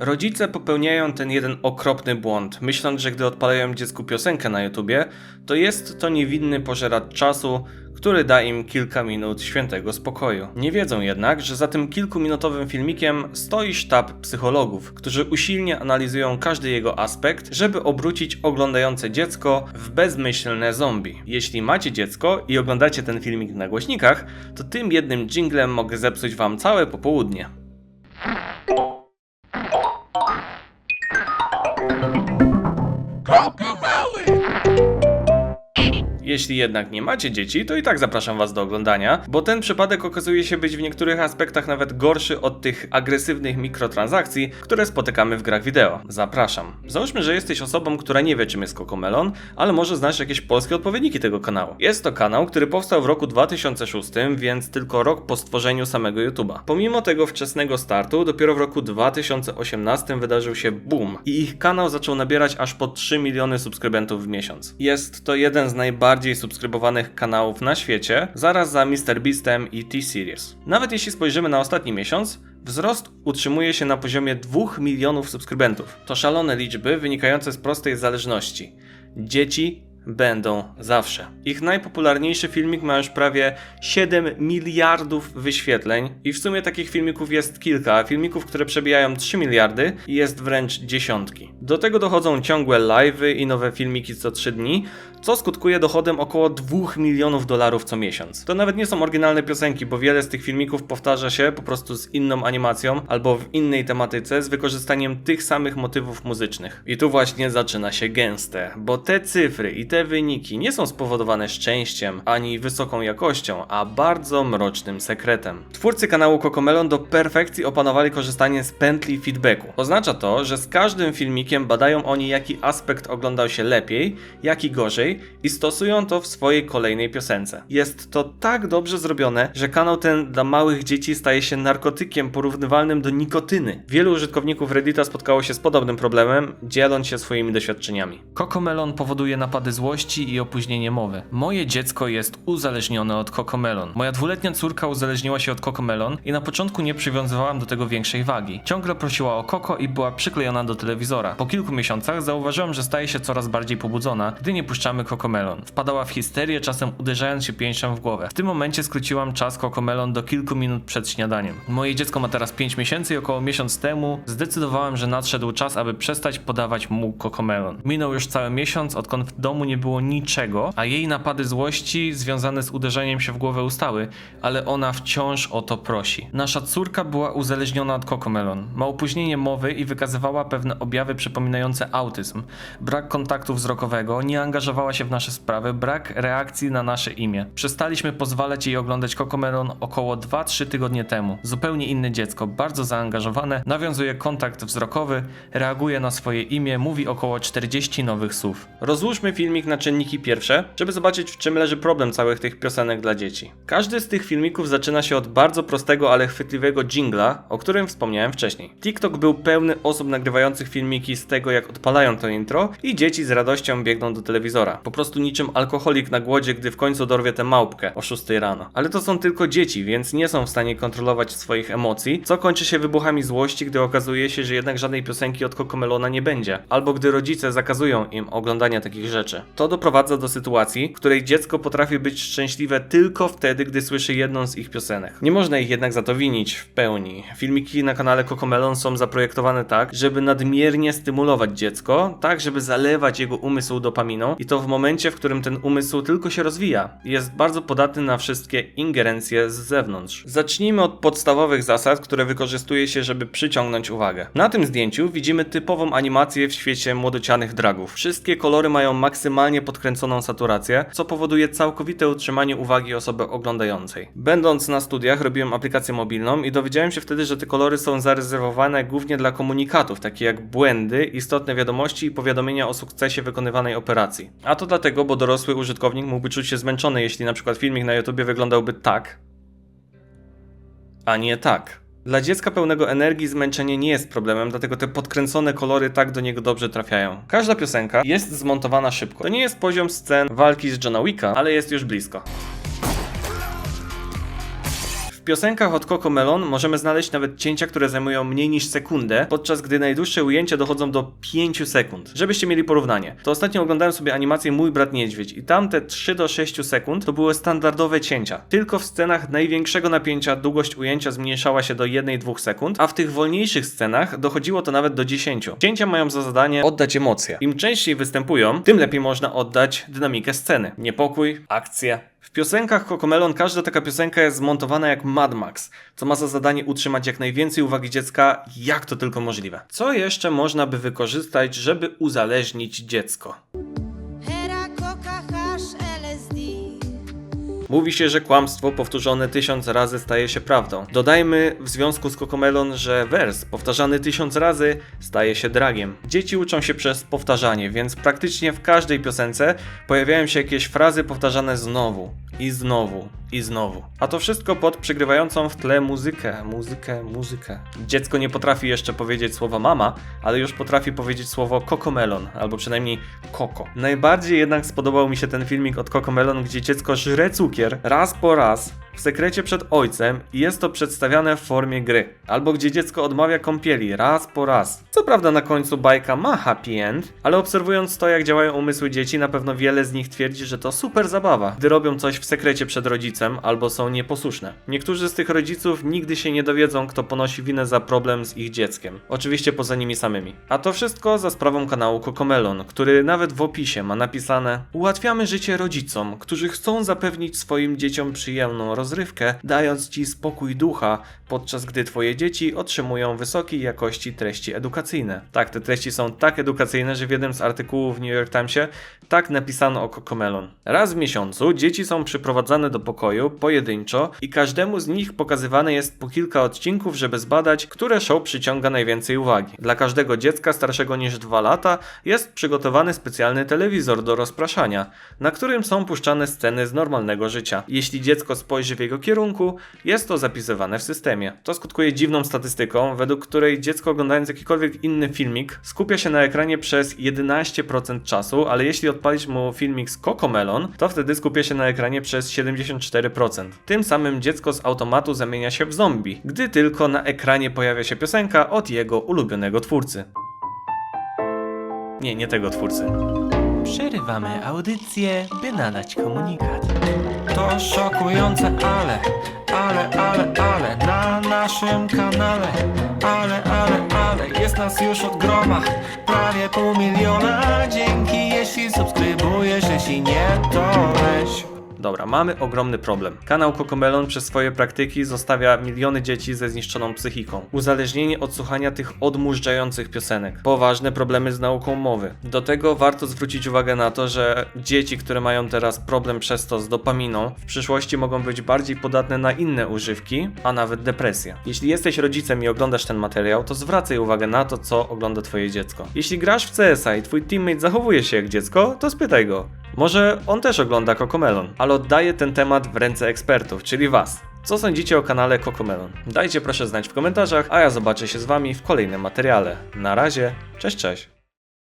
Rodzice popełniają ten jeden okropny błąd, myśląc, że gdy odpalają dziecku piosenkę na YouTubie, to jest to niewinny pożeracz czasu, który da im kilka minut świętego spokoju. Nie wiedzą jednak, że za tym kilkuminutowym filmikiem stoi sztab psychologów, którzy usilnie analizują każdy jego aspekt, żeby obrócić oglądające dziecko w bezmyślne zombie. Jeśli macie dziecko i oglądacie ten filmik na głośnikach, to tym jednym jinglem mogę zepsuć wam całe popołudnie. Jeśli jednak nie macie dzieci, to i tak zapraszam Was do oglądania, bo ten przypadek okazuje się być w niektórych aspektach nawet gorszy od tych agresywnych mikrotransakcji, które spotykamy w grach wideo. Zapraszam. Załóżmy, że jesteś osobą, która nie wie czym jest Cocomelon, ale może znasz jakieś polskie odpowiedniki tego kanału. Jest to kanał, który powstał w roku 2006, więc tylko rok po stworzeniu samego YouTube'a. Pomimo tego wczesnego startu, dopiero w roku 2018 wydarzył się boom i ich kanał zaczął nabierać aż po 3 miliony subskrybentów w miesiąc. Jest to jeden z najbardziej subskrybowanych kanałów na świecie, zaraz za MrBeastem i T-Series. Nawet jeśli spojrzymy na ostatni miesiąc, Wzrost utrzymuje się na poziomie 2 milionów subskrybentów. To szalone liczby wynikające z prostej zależności. Dzieci będą zawsze. Ich najpopularniejszy filmik ma już prawie 7 miliardów wyświetleń i w sumie takich filmików jest kilka, a filmików, które przebijają 3 miliardy jest wręcz dziesiątki. Do tego dochodzą ciągłe live'y i nowe filmiki co 3 dni, co skutkuje dochodem około 2 milionów dolarów co miesiąc. To nawet nie są oryginalne piosenki, bo wiele z tych filmików powtarza się po prostu z inną animacją albo w innej tematyce z wykorzystaniem tych samych motywów muzycznych. I tu właśnie zaczyna się gęste, bo te cyfry i te wyniki nie są spowodowane szczęściem ani wysoką jakością, a bardzo mrocznym sekretem. Twórcy kanału Cocomelon do perfekcji opanowali korzystanie z pętli feedbacku. Oznacza to, że z każdym filmikiem badają oni jaki aspekt oglądał się lepiej, jaki gorzej i stosują to w swojej kolejnej piosence. Jest to tak dobrze zrobione, że kanał ten dla małych dzieci staje się narkotykiem porównywalnym do nikotyny. Wielu użytkowników Reddita spotkało się z podobnym problemem, dzieląc się swoimi doświadczeniami. Cocomelon powoduje napady złości i opóźnienie mowy. Moje dziecko jest uzależnione od Cocomelon. Moja dwuletnia córka uzależniła się od Cocomelon i na początku nie przywiązywałam do tego większej wagi. Ciągle prosiła o koko i była przyklejona do telewizora. Po kilku miesiącach zauważyłam, że staje się coraz bardziej pobudzona, gdy nie puszczamy Cocomelon. Wpadała w histerię, czasem uderzając się pięścią w głowę. W tym momencie skróciłam czas Cocomelon do kilku minut przed śniadaniem. Moje dziecko ma teraz 5 miesięcy i około miesiąc temu zdecydowałem, że nadszedł czas, aby przestać podawać mu Cocomelon. Minął już cały miesiąc, odkąd w domu nie było niczego, a jej napady złości związane z uderzeniem się w głowę ustały, ale ona wciąż o to prosi. Nasza córka była uzależniona od Cocomelon. Ma opóźnienie mowy i wykazywała pewne objawy przypominające autyzm. Brak kontaktu wzrokowego, nie angażowała się w nasze sprawy, brak reakcji na nasze imię. Przestaliśmy pozwalać jej oglądać Cocomelon około 2-3 tygodnie temu. Zupełnie inne dziecko, bardzo zaangażowane, nawiązuje kontakt wzrokowy, reaguje na swoje imię, mówi około 40 nowych słów. Rozłóżmy filmik na czynniki pierwsze, żeby zobaczyć w czym leży problem całych tych piosenek dla dzieci. Każdy z tych filmików zaczyna się od bardzo prostego, ale chwytliwego jingla, o którym wspomniałem wcześniej. TikTok był pełny osób nagrywających filmiki z tego jak odpalają to intro i dzieci z radością biegną do telewizora. Po prostu niczym alkoholik na głodzie, gdy w końcu dorwie tę małpkę o 6 rano. Ale to są tylko dzieci, więc nie są w stanie kontrolować swoich emocji, co kończy się wybuchami złości, gdy okazuje się, że jednak żadnej piosenki od Cocomelona nie będzie. Albo gdy rodzice zakazują im oglądania takich rzeczy. To doprowadza do sytuacji, w której dziecko potrafi być szczęśliwe tylko wtedy, gdy słyszy jedną z ich piosenek. Nie można ich jednak za to winić w pełni. Filmiki na kanale Cocomelon są zaprojektowane tak, żeby nadmiernie stymulować dziecko, tak żeby zalewać jego umysł dopaminą i to w momencie, w którym ten umysł tylko się rozwija. Jest bardzo podatny na wszystkie ingerencje z zewnątrz. Zacznijmy od podstawowych zasad, które wykorzystuje się, żeby przyciągnąć uwagę. Na tym zdjęciu widzimy typową animację w świecie młodocianych dragów. Wszystkie kolory mają maksymalnie podkręconą saturację, co powoduje całkowite utrzymanie uwagi osoby oglądającej. Będąc na studiach robiłem aplikację mobilną i dowiedziałem się wtedy, że te kolory są zarezerwowane głównie dla komunikatów, takie jak błędy, istotne wiadomości i powiadomienia o sukcesie wykonywanej operacji. A to dlatego, bo dorosły użytkownik mógłby czuć się zmęczony, jeśli na przykład filmik na YouTube wyglądałby tak, a nie tak. Dla dziecka pełnego energii zmęczenie nie jest problemem, dlatego te podkręcone kolory tak do niego dobrze trafiają. Każda piosenka jest zmontowana szybko. To nie jest poziom scen walki z Johna Wicka, ale jest już blisko. W piosenkach od Coco Melon możemy znaleźć nawet cięcia, które zajmują mniej niż sekundę, podczas gdy najdłuższe ujęcia dochodzą do 5 sekund. Żebyście mieli porównanie. To ostatnio oglądałem sobie animację Mój Brat Niedźwiedź i tam te 3 do 6 sekund to były standardowe cięcia. Tylko w scenach największego napięcia długość ujęcia zmniejszała się do 1-2 sekund, a w tych wolniejszych scenach dochodziło to nawet do 10. Cięcia mają za zadanie oddać emocje. Im częściej występują, tym lepiej można oddać dynamikę sceny. Niepokój, akcja, w piosenkach Cocomelon każda taka piosenka jest zmontowana jak Mad Max, co ma za zadanie utrzymać jak najwięcej uwagi dziecka, jak to tylko możliwe. Co jeszcze można by wykorzystać, żeby uzależnić dziecko? Mówi się, że kłamstwo powtórzone tysiąc razy staje się prawdą. Dodajmy w związku z Cocomelon, że wers powtarzany tysiąc razy staje się dragiem. Dzieci uczą się przez powtarzanie, więc praktycznie w każdej piosence pojawiają się jakieś frazy powtarzane znowu i znowu i znowu. A to wszystko pod przygrywającą w tle muzykę, muzykę, muzykę. Dziecko nie potrafi jeszcze powiedzieć słowa mama, ale już potrafi powiedzieć słowo Cocomelon, albo przynajmniej Koko. Najbardziej jednak spodobał mi się ten filmik od Cocomelon, gdzie dziecko żre cukier raz po raz w sekrecie przed ojcem i jest to przedstawiane w formie gry. Albo gdzie dziecko odmawia kąpieli raz po raz. Co prawda na końcu bajka ma happy end, ale obserwując to jak działają umysły dzieci, na pewno wiele z nich twierdzi, że to super zabawa, gdy robią coś w sekrecie przed rodzicem albo są nieposłuszne. Niektórzy z tych rodziców nigdy się nie dowiedzą, kto ponosi winę za problem z ich dzieckiem. Oczywiście poza nimi samymi. A to wszystko za sprawą kanału Cocomelon, który nawet w opisie ma napisane Ułatwiamy życie rodzicom, którzy chcą zapewnić swoim dzieciom przyjemną rozrywkę, dając ci spokój ducha, podczas gdy twoje dzieci otrzymują wysokiej jakości treści edukacyjne. Tak, te treści są tak edukacyjne, że w jednym z artykułów w New York Timesie tak napisano o Cocomelon. Raz w miesiącu dzieci są przyprowadzane do pokoju pojedynczo i każdemu z nich pokazywane jest po kilka odcinków, żeby zbadać, które show przyciąga najwięcej uwagi. Dla każdego dziecka starszego niż 2 lata jest przygotowany specjalny telewizor do rozpraszania, na którym są puszczane sceny z normalnego życia. Jeśli dziecko spojrzy w jego kierunku, jest to zapisywane w systemie. To skutkuje dziwną statystyką, według której dziecko oglądając jakikolwiek inny filmik skupia się na ekranie przez 11% czasu, ale jeśli odpalić mu filmik z Cocomelon, to wtedy skupia się na ekranie przez 74%. Tym samym dziecko z automatu zamienia się w zombie, gdy tylko na ekranie pojawia się piosenka od jego ulubionego twórcy. Nie, nie tego twórcy. Przerywamy audycję, by nadać komunikat. To szokujące, ale, ale, ale, ale na naszym kanale, ale, ale, ale jest nas już od groma, prawie pół miliona. Dzięki, jeśli subskrybujesz, jeśli nie, to weź. Dobra, mamy ogromny problem. Kanał Cocomelon przez swoje praktyki zostawia miliony dzieci ze zniszczoną psychiką. Uzależnienie od słuchania tych odmurzających piosenek. Poważne problemy z nauką mowy. Do tego warto zwrócić uwagę na to, że dzieci, które mają teraz problem przez to z dopaminą, w przyszłości mogą być bardziej podatne na inne używki, a nawet depresję. Jeśli jesteś rodzicem i oglądasz ten materiał, to zwracaj uwagę na to, co ogląda twoje dziecko. Jeśli grasz w CS-a i twój teammate zachowuje się jak dziecko, to spytaj go. Może on też ogląda Cocomelon, ale oddaję ten temat w ręce ekspertów, czyli was. Co sądzicie o kanale Cocomelon? Dajcie proszę znać w komentarzach, a ja zobaczę się z wami w kolejnym materiale. Na razie, cześć cześć.